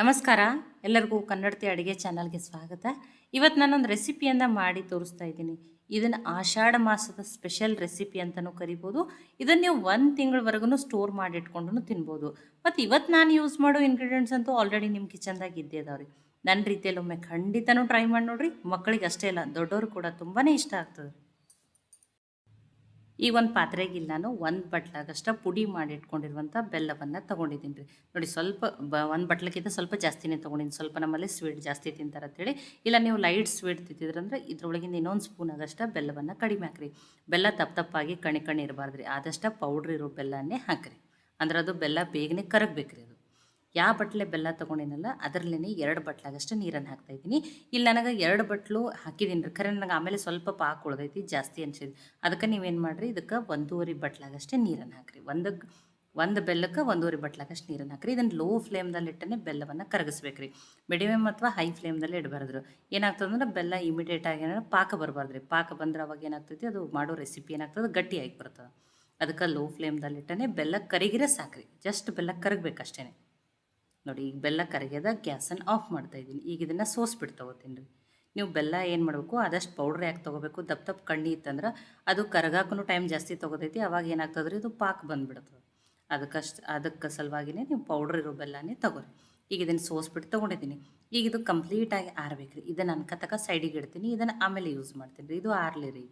ನಮಸ್ಕಾರ. ಎಲ್ಲರಿಗೂ ಕನ್ನಡತಿ ಅಡುಗೆ ಚಾನಲ್ಗೆ ಸ್ವಾಗತ. ಇವತ್ತು ನಾನೊಂದು ರೆಸಿಪಿಯನ್ನು ಮಾಡಿ ತೋರಿಸ್ತಾ ಇದ್ದೀನಿ. ಇದನ್ನು ಆಷಾಢ ಮಾಸದ ಸ್ಪೆಷಲ್ ರೆಸಿಪಿ ಅಂತಲೂ ಕರಿಬೋದು. ಇದನ್ನು ನೀವು ಒಂದು ತಿಂಗಳವರೆಗೂ ಸ್ಟೋರ್ ಮಾಡಿ ಇಟ್ಕೊಂಡು ತಿನ್ಬೋದು. ಮತ್ತು ಇವತ್ತು ನಾನು ಯೂಸ್ ಮಾಡೋ ಇಂಗ್ರೀಡಿಯೆಂಟ್ಸ್ ಅಂತೂ ಆಲ್ರೆಡಿ ನಿಮ್ಮ ಕಿಚನ್ದಾಗ ಇದ್ದೇ ಅದಾವ್ರಿ ನನ್ನ ರೀತಿಯಲ್ಲಿ ಒಮ್ಮೆ ಖಂಡಿತನೂ ಟ್ರೈ ಮಾಡಿ ನೋಡ್ರಿ ಮಕ್ಕಳಿಗೆ ಅಷ್ಟೇ ಇಲ್ಲ ದೊಡ್ಡವರು ಕೂಡ ತುಂಬಾ ಇಷ್ಟ ಆಗ್ತದೆ ಈ ಒಂದು ಪಾತ್ರೆಗೆ ನಾನು ಒಂದು ಬಟ್ಲಾಗಷ್ಟ ಪುಡಿ ಮಾಡಿ ಇಟ್ಕೊಂಡಿರುವಂಥ ಬೆಲ್ಲವನ್ನು ತೊಗೊಂಡಿದ್ದೀನಿ ರೀ. ನೋಡಿ ಸ್ವಲ್ಪ ಬ, ಒಂದು ಬಟ್ಲಕ್ಕಿಂತ ಸ್ವಲ್ಪ ಜಾಸ್ತಿನೇ ತೊಗೊಂಡಿದ್ದೀನಿ. ಸ್ವಲ್ಪ ನಮ್ಮಲ್ಲಿ ಸ್ವೀಟ್ ಜಾಸ್ತಿ ತಿಂತಾರೆ ಅಂತೇಳಿ. ಇಲ್ಲ ನೀವು ಲೈಟ್ ಸ್ವೀಟ್ ತಿಂತಿದ್ರಂದ್ರೆ ಇದ್ರೊಳಗಿಂದ ಇನ್ನೊಂದು ಸ್ಪೂನ್ ಆಗಷ್ಟ ಬೆಲ್ಲವನ್ನು ಕಡಿಮೆ ಹಾಕ್ರಿ. ಬೆಲ್ಲ ತಪ್ಪ ತಪ್ಪಾಗಿ ಕಣಿ ಕಣಿ ಇರಬಾರ್ದು ರೀ ಆದಷ್ಟು ಪೌಡ್ರ್ ಇರೋ ಬೆಲ್ಲನೇ ಹಾಕಿರಿ. ಅಂದ್ರೆ ಅದು ಬೆಲ್ಲ ಬೇಗನೆ ಕರಗಬೇಕು ಯಾವ ಬಟ್ಲೆ ಬೆಲ್ಲ ತೊಗೊಂಡಿನಲ್ಲ ಅದರಲ್ಲೇ ಎರಡು ಬಟ್ಲಾಗಷ್ಟು ನೀರನ್ನು ಹಾಕ್ತಾಯಿದ್ದೀನಿ. ಇಲ್ಲಿ ನನಗೆ ಎರಡು ಬಟ್ಲು ಹಾಕಿದ್ದೀನಿ. ರೀ ಖರೆ ನನಗೆ ಆಮೇಲೆ ಸ್ವಲ್ಪ ಪಾಕ ಉಳ್ದೈತಿ, ಜಾಸ್ತಿ ಅನ್ಸಿದ್ದು ಅದಕ್ಕೆ ನೀವೇನು ಮಾಡಿರಿ, ಇದಕ್ಕೆ ಒಂದೂವರೆ ಬಟ್ಲಾಗಷ್ಟೇ ನೀರನ್ನು ಹಾಕಿರಿ. ಒಂದು ಒಂದು ಬೆಲ್ಲಕ್ಕೆ ಒಂದೂವರೆ ಬಟ್ಲಾಗಷ್ಟು ನೀರನ್ನು ಹಾಕಿರಿ. ಇದನ್ನು ಲೋ ಫ್ಲೇಮ್ದಲ್ಲಿ ಇಟ್ಟನೆ ಬೆಲ್ಲವನ್ನು ಕರಗಿಸ್ಬೇಕು ರೀ ಅಥವಾ ಹೈ ಫ್ಲೇಮ್ದಲ್ಲಿ ಇಡಬಾರ್ದು. ಏನಾಗ್ತದೆ ಬೆಲ್ಲ ಇಮಿಡಿಯೇಟ್ ಆಗಿ ಏನಾದ್ರೆ ಪಾಕ ಬರಬಾರ್ದು ರೀ ಪಾಕ ಬಂದ್ರೆ ಅವಾಗ ಏನಾಗ್ತೈತಿ, ಅದು ಮಾಡೋ ರೆಸಿಪಿ ಏನಾಗ್ತದೆ ಗಟ್ಟಿಯಾಗಿ ಬರ್ತದೆ. ಅದಕ್ಕೆ ಲೋ ಫ್ಲೇಮ್ದಲ್ಲಿ ಇಟ್ಟನೆ ಬೆಲ್ಲ ಕರಿಗಿರೇ ಸಾಕ್ರಿ. ಜಸ್ಟ್ ಬೆಲ್ಲ ಕರಗಬೇಕು ಅಷ್ಟೇ ನೋಡಿ, ಈಗ ಬೆಲ್ಲ ಕರಗ್ಯದ ಗ್ಯಾಸನ್ನು ಆಫ್ ಮಾಡ್ತಾ ಇದ್ದೀನಿ. ಈಗ ಇದನ್ನು ಸೋಸ್ಬಿಟ್ಟು ತೊಗೋತೀನಿ ರೀ ನೀವು ಬೆಲ್ಲ ಏನು ಮಾಡಬೇಕು, ಆದಷ್ಟು ಪೌಡ್ರ್ ಯಾಕೆ ತೊಗೋಬೇಕು, ದಪ್ಪ ದಪ್ಪ ಕಣ್ಣಿ ಇತ್ತಂದ್ರೆ ಅದು ಕರಗಾಕೂ ಟೈಮ್ ಜಾಸ್ತಿ ತೊಗೋತೈತಿ, ಅವಾಗ ಏನಾಗ್ತದೆ ರೀ ಇದು ಪಾಕ್ ಬಂದುಬಿಡ್ತದೆ ಅದಕ್ಕಷ್ಟು ಅದಕ್ಕೆ ಸಲುವಾಗಿನೇ ನೀವು ಪೌಡ್ರ್ ಇರೋ ಬೆಲ್ಲನೇ ತೊಗೊರಿ. ಈಗ ಇದನ್ನು ಸೋಸ್ಬಿಟ್ಟು ತೊಗೊಂಡಿದ್ದೀನಿ. ಈಗ ಇದು ಕಂಪ್ಲೀಟಾಗಿ ಆರ್ಬೇಕು ರೀ ಇದನ್ನು ಕತಕ ಸೈಡಿಗೆ ಇಡ್ತೀನಿ. ಇದನ್ನು ಆಮೇಲೆ ಯೂಸ್ ಮಾಡ್ತೀನಿ. ರೀ ಇದು ಆರ್ಲಿ ರೀ.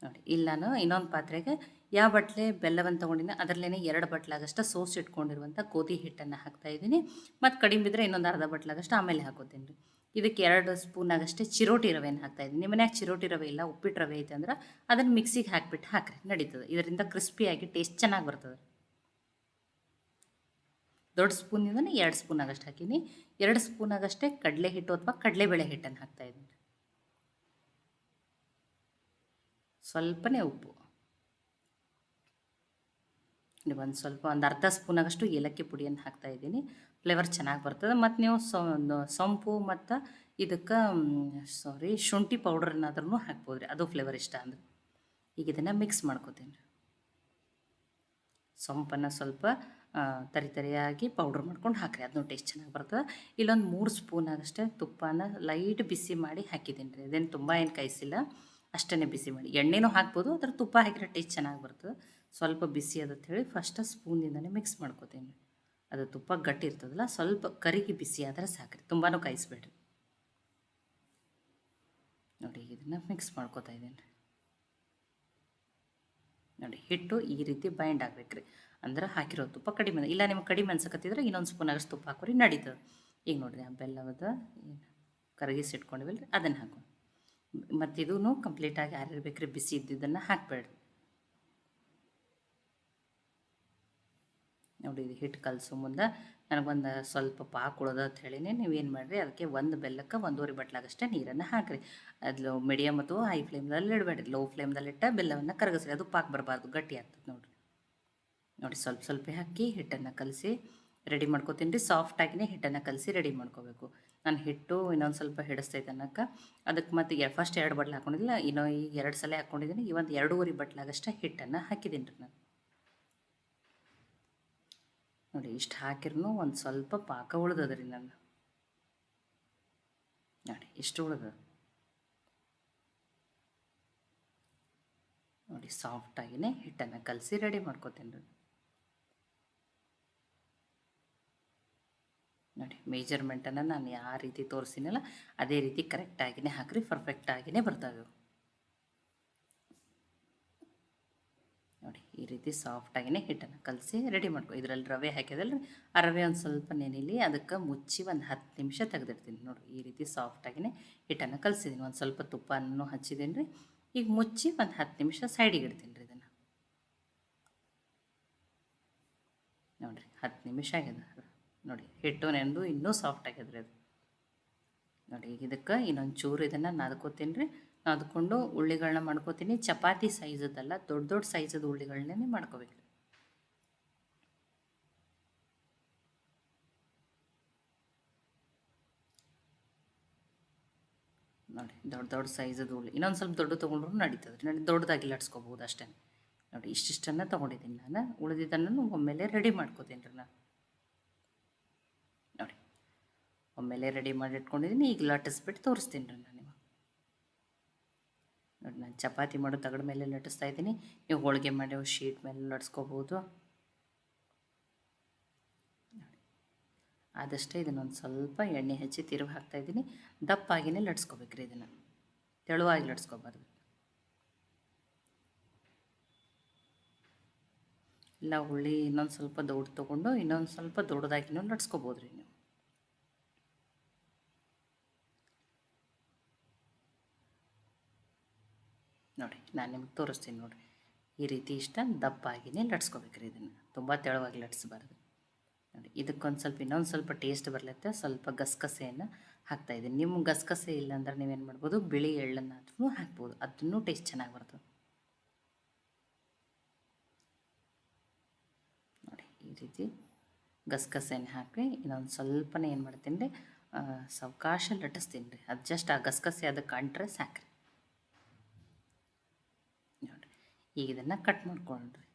ನೋಡಿ ಇಲ್ಲ ನಾನು ಇನ್ನೊಂದು ಪಾತ್ರೆಗೆ ಯಾವ ಬಟ್ಲೆ ಬೆಲ್ಲವನ್ನು ತೊಗೊಂಡಿದ್ದೀನಿ ಅದರಲ್ಲೇ ಎರಡು ಬಟ್ಲಾಗಷ್ಟು ಸೋಸಿ ಇಟ್ಕೊಂಡಿರುವಂಥ ಗೋಧಿ ಹಿಟ್ಟನ್ನು ಹಾಕ್ತಾ ಇದ್ದೀನಿ. ಮತ್ತು ಕಡಿಮೆ ಬಿದ್ದರೆ ಇನ್ನೊಂದು ಅರ್ಧ ಬಟ್ಲಾಗಷ್ಟು ಆಮೇಲೆ ಹಾಕೋತೀನಿ ರೀ. ಇದಕ್ಕೆ ಎರಡು ಸ್ಪೂನಾಗಷ್ಟೇ ಚಿರೋಟಿ ರವೆಯನ್ನು ಹಾಕ್ತಾಯಿದ್ದೀನಿ ನಿಮ್ಮ ಮನ್ಯಾಗ ಚಿರೋಟಿ ರವೆ ಇಲ್ಲ ಉಪ್ಪಿಟ್ಟು ರವೆ ಐತೆ ಅಂದ್ರೆ ಅದನ್ನು ಮಿಕ್ಸಿಗೆ ಹಾಕಿಬಿಟ್ಟು ಹಾಕ್ರಿ, ನಡೀತದೆ. ಇದರಿಂದ ಕ್ರಿಸ್ಪಿಯಾಗಿ ಟೇಸ್ಟ್ ಚೆನ್ನಾಗಿ ಬರ್ತದೆ. ದೊಡ್ಡ ಸ್ಪೂನಿಂದನೇ ಎರಡು ಸ್ಪೂನ್ ಆಗಷ್ಟು ಹಾಕೀನಿ. ಎರಡು ಸ್ಪೂನಾಗಷ್ಟೇ ಕಡಲೆ ಹಿಟ್ಟು ಅಥವಾ ಕಡಲೆಬೇಳೆ ಹಿಟ್ಟನ್ನು ಹಾಕ್ತಾಯಿದ್ದೀನಿ ಸ್ವಲ್ಪನೇ ಉಪ್ಪು. ಒಂದು ಸ್ವಲ್ಪ ಒಂದು ಅರ್ಧ ಸ್ಪೂನಾಗಷ್ಟು ಏಲಕ್ಕಿ ಪುಡಿಯನ್ನು ಹಾಕ್ತಾಯಿದ್ದೀನಿ ಫ್ಲೇವರ್ ಚೆನ್ನಾಗಿ ಬರ್ತದೆ. ಮತ್ತು ನೀವು ಸೊಂಪು ಮತ್ತು ಇದಕ್ಕೆ ಸಾರಿ ಶುಂಠಿ ಪೌಡ್ರನ್ನಾದ್ರೂ ಹಾಕ್ಬೋದು ರೀ ಅದು ಫ್ಲೇವರ್ ಇಷ್ಟ ಅಂದ್ರೆ ಈಗ ಇದನ್ನು ಮಿಕ್ಸ್ ಮಾಡ್ಕೋತೀನಿ. ಸೊಂಪನ್ನು ಸ್ವಲ್ಪ ತರಿ ತರಿಯಾಗಿ ಪೌಡ್ರ್ ಮಾಡ್ಕೊಂಡು ಹಾಕ್ರಿ. ಅದನ್ನು ಟೇಸ್ಟ್ ಚೆನ್ನಾಗಿ ಬರ್ತದೆ. ಇಲ್ಲೊಂದು ಮೂರು ಸ್ಪೂನ್ ಆಗಷ್ಟೇ ತುಪ್ಪನ ಲೈಟ್ ಬಿಸಿ ಮಾಡಿ ಹಾಕಿದ್ದೀನಿ ರೀ. ಅದೇನು ತುಂಬ ಏನು ಕಾಯಿಸಿಲ್ಲ. ಅಷ್ಟೇ ಬಿಸಿ ಮಾಡಿ. ಎಣ್ಣೆನೂ ಹಾಕ್ಬೋದು ಅದ್ರ ತುಪ್ಪ ಹಾಕಿದ್ರೆ ಟೇಸ್ಟ್ ಚೆನ್ನಾಗಿ ಬರ್ತದೆ. ಸ್ವಲ್ಪ ಬಿಸಿ ಹೇಳಿ ಫಸ್ಟ್ ಸ್ಪೂನಿಂದನೇ ಮಿಕ್ಸ್ ಮಾಡ್ಕೋತೀನಿ. ಅದು ತುಪ್ಪ ಗಟ್ಟಿ ಇರ್ತದಲ್ಲ, ಸ್ವಲ್ಪ ಕರಿಗೆ ಬಿಸಿ ಆದರೆ ಸಾಕ್ರಿ ತುಂಬಾ ಕಾಯಿಸ್ಬೇಡ್ರಿ. ನೋಡಿ, ಇದನ್ನು ಮಿಕ್ಸ್ ಮಾಡ್ಕೋತಾ ಇದ್ದೀನಿ. ನೋಡಿ, ಹಿಟ್ಟು ಈ ರೀತಿ ಬೈಂಡ್ ಆಗ್ಬೇಕು ಅಂದ್ರೆ ಹಾಕಿರೋ ತುಪ್ಪ ಕಡಿಮೆ, ಇಲ್ಲ ನಿಮ್ಗೆ ಕಡಿಮೆ ಅನ್ಸಕತ್ತಿದ್ರೆ ಇನ್ನೊಂದು ಸ್ಪೂನ್ ಆಗಷ್ಟು ತುಪ್ಪ ಹಾಕೋರಿ ನಡೀತದೆ. ಈಗ ನೋಡಿರಿ, ಆ ಬೆಲ್ಲವದ ಕರಗಿಸಿ ಇಟ್ಕೊಂಡಿವಲ್ಲ ರೀ ಅದನ್ನು ಹಾಕೋಣ. ಮತ್ತು ಇದೂ ಕಂಪ್ಲೀಟಾಗಿ ಆರಿರ್ಬೇಕ್ರಿ, ಬಿಸಿ ಇದ್ದಿದ್ದನ್ನು ಹಾಕಬೇಡ್ರಿ. ನೋಡಿ, ಇದು ಹಿಟ್ಟು ಕಲಸೋ ಮುಂದೆ ನನಗೊಂದು ಸ್ವಲ್ಪ ಪಾಕ ಉಳ್ದ ಅಂತ ಹೇಳಿನೇ. ನೀವೇನು ಮಾಡಿರಿ, ಅದಕ್ಕೆ ಒಂದು ಬೆಲ್ಲಕ್ಕೆ ಒಂದೂವರೆ ಬಟ್ಲಾಗಷ್ಟೇ ನೀರನ್ನು ಹಾಕಿರಿ. ಅದು ಮೀಡಿಯಮ್ ಅಥವಾ ಹೈ ಫ್ಲೇಮ್ದಲ್ಲಿ ಇಡಬೇಡ್ರಿ. ಲೋ ಫ್ಲೇಮ್ದಲ್ಲಿ ಇಟ್ಟ ಬೆಲ್ಲವನ್ನು ಕರಗಿಸ್ರಿ. ಅದು ಪಾಕ ಬರಬಾರ್ದು, ಗಟ್ಟಿ ಆಗ್ತದೆ ನೋಡಿರಿ. ನೋಡಿ, ಸ್ವಲ್ಪ ಸ್ವಲ್ಪ ಹಾಕಿ ಹಿಟ್ಟನ್ನು ಕಲಸಿ ರೆಡಿ ಮಾಡ್ಕೋತೀನಿ ರೀ ಸಾಫ್ಟಾಗಿನೇ ಹಿಟ್ಟನ್ನು ಕಲಸಿ ರೆಡಿ ಮಾಡ್ಕೋಬೇಕು. ನಾನು ಹಿಟ್ಟು ಇನ್ನೊಂದು ಸ್ವಲ್ಪ ಹಿಡಿಸ್ತೈತೆ ಅನ್ನೋಕೆ ಅದಕ್ಕೆ ಮತ್ತು ಫಸ್ಟ್ ಎರಡು ಬಟ್ಲು ಹಾಕೊಂಡಿಲ್ಲ ಇನ್ನೂ ಈ ಎರಡು ಸಲ ಹಾಕ್ಕೊಂಡಿದ್ದೀನಿ ಈ ಒಂದು ಎರಡೂವರೆ ಬಟ್ಲಾಗಷ್ಟೇ ಹಿಟ್ಟನ್ನು ಹಾಕಿದ್ದೀನಿ ರೀ ನಾನು. ನೋಡಿ, ಇಷ್ಟು ಹಾಕಿರೂ ಒಂದು ಸ್ವಲ್ಪ ಪಾಕ ಉಳ್ದದ ನನ್ನ ನಾನು ನೋಡಿ, ಇಷ್ಟು ಉಳ್ದದ. ನೋಡಿ ಸಾಫ್ಟಾಗಿನೇ ಹಿಟ್ಟನ್ನು ಕಲಸಿ ರೆಡಿ ಮಾಡ್ಕೋತೀನಿ ರೀ. ನೋಡಿ ಮೇಜರ್ಮೆಂಟನ್ನು ನಾನು ಯಾವ ರೀತಿ ತೋರಿಸಿನಲ್ಲ, ಅದೇ ರೀತಿ ಕರೆಕ್ಟಾಗಿಯೇ ಹಾಕ್ರಿ ಪರ್ಫೆಕ್ಟಾಗಿಯೇ ಬರ್ತಾವೆ ನೋಡಿ, ಈ ರೀತಿ ಸಾಫ್ಟಾಗಿಯೇ ಹಿಟ್ಟನ್ನು ಕಲಸಿ ರೆಡಿ ಮಾಡ್ಕೊ ಇದರಲ್ಲಿ ರವೆ ಹಾಕಿದಲ್ಲ ಆ ರವೆ ಒಂದು ಸ್ವಲ್ಪ ನೆನೆಲಿ, ಅದಕ್ಕೆ ಮುಚ್ಚಿ ಒಂದು ಹತ್ತು ನಿಮಿಷ ತೆಗೆದಿಡ್ತೀನಿ. ನೋಡಿ, ಈ ರೀತಿ ಸಾಫ್ಟಾಗಿಯೇ ಹಿಟ್ಟನ್ನು ಕಲಸಿದ್ದೀನಿ ಒಂದು ಸ್ವಲ್ಪ ತುಪ್ಪನೂ ಹಚ್ಚಿದ್ದೀನಿ ರೀ ಈಗ ಮುಚ್ಚಿ ಒಂದು ಹತ್ತು ನಿಮಿಷ ಸೈಡಿಗೆ ಇಡ್ತೀನಿ ರೀ ಇದನ್ನು. ನೋಡಿರಿ, ಹತ್ತು ನಿಮಿಷ ಆಗ್ಯದ ನೋಡಿ, ಹಿಟ್ಟು ನೆಂದು ಇನ್ನೂ ಸಾಫ್ಟ್ ಆಗ್ಯದ್ರಿ ಅದು. ನೋಡಿ, ಈಗ ಇದಕ್ಕೆ ಇನ್ನೊಂದು ಚೂರು ಇದನ್ನು ನಾದ್ಕೋತೀನಿ ರೀ ನಾದ್ಕೊಂಡು ಉಳ್ಳಿಗಳನ್ನ ಮಾಡ್ಕೋತೀನಿ. ಚಪಾತಿ ಸೈಜದಲ್ಲ, ದೊಡ್ಡ ದೊಡ್ಡ ಸೈಜದ ಉಳ್ಳಿಗಳನ್ನೇ ಮಾಡ್ಕೋಬೇಕು. ನೋಡಿ, ದೊಡ್ಡ ದೊಡ್ಡ ಸೈಜದ ಉಳ್ಳಿ. ಇನ್ನೊಂದು ಸ್ವಲ್ಪ ದೊಡ್ಡ ತೊಗೊಂಡ್ರು ನಡೀತದೆ. ನೋಡಿ ದೊಡ್ಡದಾಗಿ ಲಟ್ಸ್ಕೊಬೋದು ಅಷ್ಟೇ. ನೋಡಿ, ಇಷ್ಟಿಷ್ಟನ್ನ ತೊಗೊಂಡಿದ್ದೀನಿ ನಾನು. ಉಳಿದಿದ್ದನ್ನು ಒಮ್ಮೆಲೆ ರೆಡಿ ಮಾಡ್ಕೋತೀನಿ ರೀ ನಾನು. ನೋಡಿ, ಒಮ್ಮೆಲೆ ರೆಡಿ ಮಾಡಿ ಇಟ್ಕೊಂಡಿದ್ದೀನಿ. ಈಗ ಲಟ್ಟಿಸ್ಬಿಟ್ಟು ತೋರಿಸ್ತೀನಿ ರೀ ನಾನು. ನೋಡಿ, ನಾನು ಚಪಾತಿ ಮಾಡೋ ತಗಡ ಮೇಲೆ ಲಟ್ಟಿಸ್ತಾ ಇದ್ದೀನಿ. ನೀವು ಹೋಳಿಗೆ ಮಾಡಿ ಶೀಟ್ ಮೇಲೆ ಲಟ್ಸ್ಕೋಬೋದು ಆದಷ್ಟೇ ಇದನ್ನೊಂದು ಸ್ವಲ್ಪ ಎಣ್ಣೆ ಹಚ್ಚಿ ಹಾಕ್ತಾ ಹಾಕ್ತಾಯಿದ್ದೀನಿ ದಪ್ಪಾಗಿನೇ ಲಟ್ಸ್ಕೋಬೇಕ್ರಿ ಇದನ್ನು. ತೆಳುವಾಗಿ ಲಟ್ಸ್ಕೋಬಾರ್ದು ಇಲ್ಲ, ಹುಳಿ ಇನ್ನೊಂದು ಸ್ವಲ್ಪ ದೊಡ್ಡ ತೊಗೊಂಡು ಇನ್ನೊಂದು ಸ್ವಲ್ಪ ದೊಡ್ಡದಾಗಿನೂ ಲಟ್ಸ್ಕೋಬೋದು ರೀ ನೀವು. ನೋಡಿ, ನಾನು ನಿಮ್ಗೆ ತೋರಿಸ್ತೀನಿ ನೋಡಿ. ಈ ರೀತಿ ಇಷ್ಟ ದಪ್ಪಾಗಿನೇ ಲಟ್ಸ್ಕೊಬೇಕ್ರಿ ಇದನ್ನು. ತುಂಬ ತೆಳುವಾಗಿ ಲಟ್ಸ್ಬಾರ್ದು. ನೋಡಿ, ಇದಕ್ಕೊಂದು ಸ್ವಲ್ಪ ಇನ್ನೊಂದು ಸ್ವಲ್ಪ ಟೇಸ್ಟ್ ಬರ್ಲತ್ತೆ. ಸ್ವಲ್ಪ ಗಸಗಸೆಯನ್ನು ಹಾಕ್ತಾಯಿದ್ದೀನಿ ನಿಮ್ಮ ಗಸಗಸೆ ಇಲ್ಲ ಅಂದ್ರೆ ನೀವೇನು ಮಾಡ್ಬೋದು? ಬಿಳಿ ಎಳ್ಳನ್ನಾದ್ರೂ ಹಾಕ್ಬೋದು. ಅದನ್ನೂ ಟೇಸ್ಟ್ ಚೆನ್ನಾಗಿ ಬರ್ತದೆ. ನೋಡಿ, ಈ ರೀತಿ ಗಸಗಸೆನ ಹಾಕಿ ಇನ್ನೊಂದು ಸ್ವಲ್ಪನೇ ಏನು ಮಾಡ್ತೀನಿ ರೀ ಸಾವಕಾಶ ಲಟ್ಟಿಸ್ತೀನಿ ರೀ. ಅದು ಜಸ್ಟ್ ಆ ಗಸಗಸೆ ಅದಕ್ಕೆ ಕಂಡ್ರೆ ಸಾಕ್ರಿ ನೋಡಿ ಈಗ ಇದನ್ನು ಕಟ್ ಮಾಡ್ಕೊಂಡ್ರಿ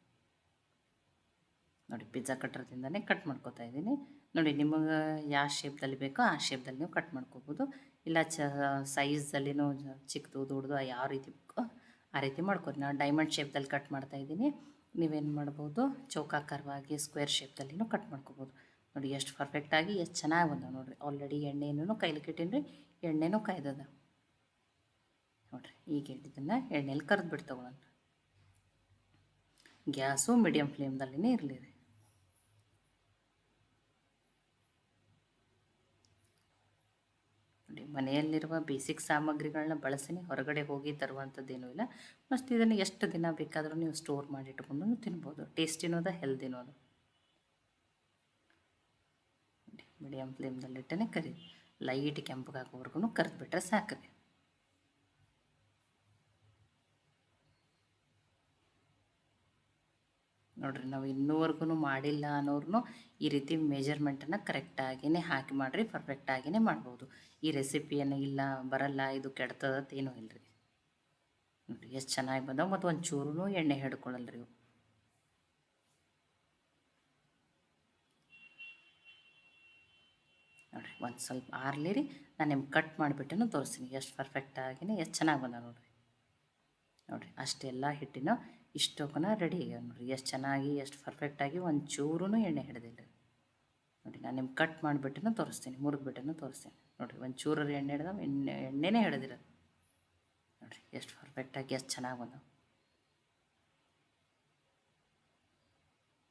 ನೋಡಿ ಪಿಜ್ಜಾ ಕಟ್ರದಿಂದನೇ ಕಟ್ ಮಾಡ್ಕೋತಾ ಇದ್ದೀನಿ. ನೋಡಿ, ನಿಮಗೆ ಯಾವ ಶೇಪ್ದಲ್ಲಿ ಬೇಕೋ ಆ ಶೇಪ್ದಲ್ಲಿ ನೀವು ಕಟ್ ಮಾಡ್ಕೋಬೋದು. ಇಲ್ಲ, ಚ ಸೈಜಲ್ಲಿನೂ ಚಿಕ್ಕದು ದೊಡ್ಡದು ಯಾವ ರೀತಿ ಬೇಕೋ ಆ ರೀತಿ ಮಾಡ್ಕೊರಿ. ನಾನು ಡೈಮಂಡ್ ಶೇಪ್ದಲ್ಲಿ ಕಟ್ ಮಾಡ್ತಾ ಇದ್ದೀನಿ. ನೀವೇನು ಮಾಡ್ಬೋದು? ಚೌಕಾಕಾರವಾಗಿ ಸ್ಕ್ವೇರ್ ಶೇಪ್ದಲ್ಲಿನೂ ಕಟ್ ಮಾಡ್ಕೋಬೋದು. ನೋಡಿ, ಎಷ್ಟು ಪರ್ಫೆಕ್ಟಾಗಿ ಎಷ್ಟು ಚೆನ್ನಾಗಿ ಬಂದವು ನೋಡಿರಿ. ಆಲ್ರೆಡಿ ಎಣ್ಣೆನೂ ಕೈಲಿ ಕಿಟ್ಟಿನ್ರಿ, ಎಣ್ಣೆನೂ ಕಾಯ್ದದ. ನೋಡಿರಿ, ಈಗ ಇದನ್ನು ಎಣ್ಣೆಲಿ ಕರೆದು ಬಿಟ್ಟು ತಗೊಳ್ಳೋಣ ಗ್ಯಾಸು ಮೀಡಿಯಮ್ ಫ್ಲೇಮ್ದಲ್ಲಿನೇ ಇರಲಿ ರೀ. ನೋಡಿ, ಮನೆಯಲ್ಲಿರುವ ಬೇಸಿಕ್ ಸಾಮಗ್ರಿಗಳನ್ನ ಬಳಸಿನೇ, ಹೊರಗಡೆ ಹೋಗಿ ತರುವಂಥದ್ದೇನೂ ಇಲ್ಲ. ಮತ್ತು ಇದನ್ನು ಎಷ್ಟು ದಿನ ಬೇಕಾದರೂ ನೀವು ಸ್ಟೋರ್ ಮಾಡಿ ಇಟ್ಕೊಂಡು ತಿನ್ಬೋದು ಟೇಸ್ಟಿನೋದ ಹೆಲ್ದಿನೋದು ಮೀಡಿಯಮ್ ಫ್ಲೇಮ್ದಲ್ಲಿಟ್ಟೇ ಕರಿ. ಲೈಟ್ ಕೆಂಪಗಾಗೋವರೆಗೂ ಕರೆದ್ಬಿಟ್ರೆ ಸಾಕ್ರಿ ನೋಡಿರಿ, ನಾವು ಇನ್ನೂವರೆಗೂ ಮಾಡಿಲ್ಲ ಅನ್ನೋರು ಈ ರೀತಿ ಮೆಜರ್ಮೆಂಟನ್ನು ಕರೆಕ್ಟಾಗಿಯೇ ಹಾಕಿ ಮಾಡಿರಿ ಪರ್ಫೆಕ್ಟಾಗಿಯೇ ಮಾಡ್ಬೋದು. ಈ ರೆಸಿಪಿಯನ್ನು ಇಲ್ಲ, ಬರಲ್ಲ, ಇದು ಕೆಡ್ತದತ್ತೇನೂ ಇಲ್ಲ ರೀ ನೋಡಿರಿ, ಎಷ್ಟು ಚೆನ್ನಾಗಿ ಬಂದವು ಮತ್ತು ಒಂದು ಎಣ್ಣೆ ಹಿಡ್ಕೊಳ್ಳಲ್ಲ ರೀ ನೋಡಿರಿ, ಒಂದು ಸ್ವಲ್ಪ ಆರ್ಲಿ ರೀ ನಾನು ನಿಮ್ಗೆ ಕಟ್ ಮಾಡಿಬಿಟ್ಟು ತೋರಿಸ್ತೀನಿ. ಎಷ್ಟು ಪರ್ಫೆಕ್ಟಾಗಿಯೇ ಎಷ್ಟು ಚೆನ್ನಾಗಿ ಬಂದ ನೋಡಿರಿ. ನೋಡಿರಿ, ಅಷ್ಟೆಲ್ಲ ಹಿಟ್ಟಿನ ಇಷ್ಟೊಕ್ಕನ ರೆಡಿ ಆಗ್ಯಾವ ನೋಡಿರಿ, ಎಷ್ಟು ಚೆನ್ನಾಗಿ, ಎಷ್ಟು ಪರ್ಫೆಕ್ಟಾಗಿ ಒಂದು ಚೂರೂ ಎಣ್ಣೆ ಹಿಡಿದಿಲ್ಲ. ನೋಡಿ, ನಾನು ನಿಮ್ಗೆ ಕಟ್ ಮಾಡಿಬಿಟ್ಟು ತೋರಿಸ್ತೀನಿ ಮುರಿದ್ಬಿಟ್ಟು ತೋರಿಸ್ತೀನಿ. ನೋಡಿರಿ ಒಂದು ಚೂರು ಎಣ್ಣೆ ಹಿಡ್ದ ಎಣ್ಣೆ, ಎಣ್ಣೆನೇ ಹಿಡಿದಿರೋದು. ನೋಡಿರಿ, ಎಷ್ಟು ಪರ್ಫೆಕ್ಟಾಗಿ ಎಷ್ಟು ಚೆನ್ನಾಗಿ ಬಂದವು.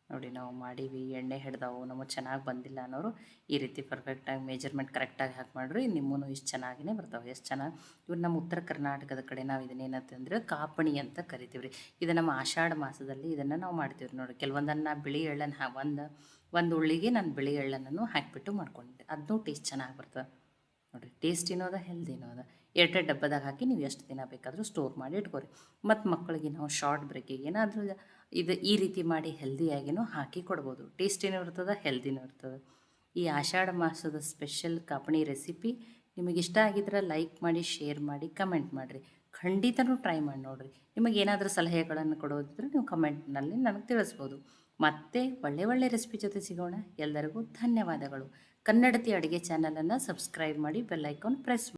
ನೋಡಿ ನಾವು ಮಾಡೀವಿ, ಎಣ್ಣೆ ಹಿಡ್ದಾವು, ನಮಗೆ ಚೆನ್ನಾಗಿ ಬಂದಿಲ್ಲ ಅನ್ನೋರು ಈ ರೀತಿ ಪರ್ಫೆಕ್ಟಾಗಿ ಮೆಜರ್ಮೆಂಟ್ ಕರೆಕ್ಟಾಗಿ ಹಾಕಿ ಮಾಡಿರಿ ನಿಮ್ಮೂ ಇಷ್ಟು ಚೆನ್ನಾಗಿನೇ ಬರ್ತಾವೆ. ಎಷ್ಟು ಚೆನ್ನಾಗಿ? ಇವ್ರು ನಮ್ಮ ಉತ್ತರ ಕರ್ನಾಟಕದ ಕಡೆ ನಾವು ಇದನ್ನೇನಂತಂದ್ರೆ ಕಾಪಣಿ ಅಂತ ಕರಿತೀವಿ ರೀ. ಇದು ನಮ್ಮ ಆಷಾಢ ಮಾಸದಲ್ಲಿ ಇದನ್ನು ನಾವು ಮಾಡ್ತೀವಿ ನೋಡಿ ಕೆಲವೊಂದನ್ನು ಬಿಳಿ ಎಳ್ಳನ್ನು ಹಾ, ಒಂದು ಒಂದು ಉಳ್ಳಿಗೆ ನಾನು ಬಿಳಿ ಎಳ್ಳನ್ನು ಹಾಕಿಬಿಟ್ಟು ಮಾಡ್ಕೊಂಡಿದ್ದೆ ಅದನ್ನೂ ಟೇಸ್ಟ್ ಚೆನ್ನಾಗಿ ಬರ್ತದೆ. ನೋಡಿರಿ ಟೇಸ್ಟ್ ಅದ ಹೆಲ್ದಿನೋ ಅದ. ಎರಡೆರಡು ಡಬ್ಬದಾಗ ಹಾಕಿ ನೀವು ಎಷ್ಟು ದಿನ ಬೇಕಾದರೂ ಸ್ಟೋರ್ ಮಾಡಿ ಇಟ್ಕೋರಿ. ಮತ್ತು ಮಕ್ಕಳಿಗೆ ನಾವು ಶಾರ್ಟ್ ಬ್ರೇಕಿಗೆ ಏನಾದರೂ ಇದು ಈ ರೀತಿ ಮಾಡಿ ಹೆಲ್ದಿಯಾಗಿನೂ ಹಾಕಿ ಕೊಡ್ಬೋದು. ಟೇಸ್ಟಿನೂ ಇರ್ತದೆ, ಹೆಲ್ದಿನೂ ಇರ್ತದೆ. ಈ ಆಷಾಢ ಮಾಸದ ಸ್ಪೆಷಲ್ ಕಾಪಣಿ ರೆಸಿಪಿ ನಿಮಗೆ ಇಷ್ಟ ಆಗಿದ್ರೆ ಲೈಕ್ ಮಾಡಿ, ಶೇರ್ ಮಾಡಿ, ಕಮೆಂಟ್ ಮಾಡಿರಿ. ಖಂಡಿತನೂ ಟ್ರೈ ಮಾಡಿ ನೋಡಿರಿ. ನಿಮಗೆ ಏನಾದರೂ ಸಲಹೆಗಳನ್ನು ಕೊಡೋದಿದ್ರೆ ನೀವು ಕಮೆಂಟ್ನಲ್ಲಿ ನನಗೆ ತಿಳಿಸ್ಬೋದು. ಮತ್ತೆ ಒಳ್ಳೆ ಒಳ್ಳೆ ರೆಸಿಪಿ ಜೊತೆ ಸಿಗೋಣ. ಎಲ್ಲರಿಗೂ ಧನ್ಯವಾದಗಳು. ಕನ್ನಡತಿ ಅಡುಗೆ ಚಾನಲನ್ನು ಸಬ್ಸ್ಕ್ರೈಬ್ ಮಾಡಿ ಬೆಲ್ಲೈಕಾನ್ ಪ್ರೆಸ್